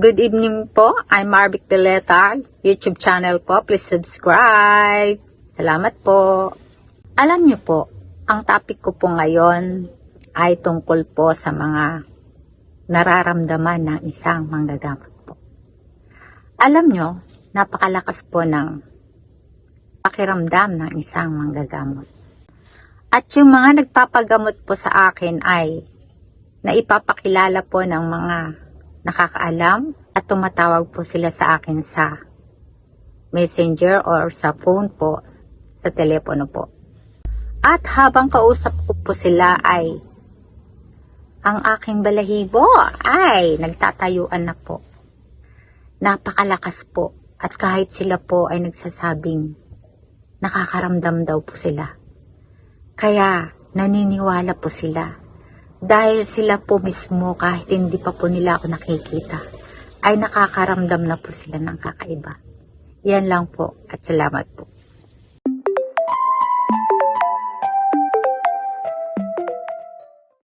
Good evening po. I'm Marvic Pileta. YouTube channel po. Please subscribe. Salamat po. Alam niyo po, ang topic ko po ngayon ay tungkol po sa mga nararamdaman ng isang manggagamot po. Alam niyo, napakalakas po ng pakiramdam ng isang manggagamot. At yung mga nagpapagamot po sa akin ay naipapakilala po ng mga nakakaalam at tumatawag po sila sa akin sa messenger or sa phone po, sa telepono po. At habang kausap ko po sila ay ang aking balahibo ay nagtatayuan na po. Napakalakas po at kahit sila po ay nagsasabing nakakaramdam daw po sila. Kaya naniniwala po sila dahil sila po mismo kahit hindi pa po nila ako nakikita ay nakakaramdam na po sila ng kakaiba. Yan lang po at salamat po.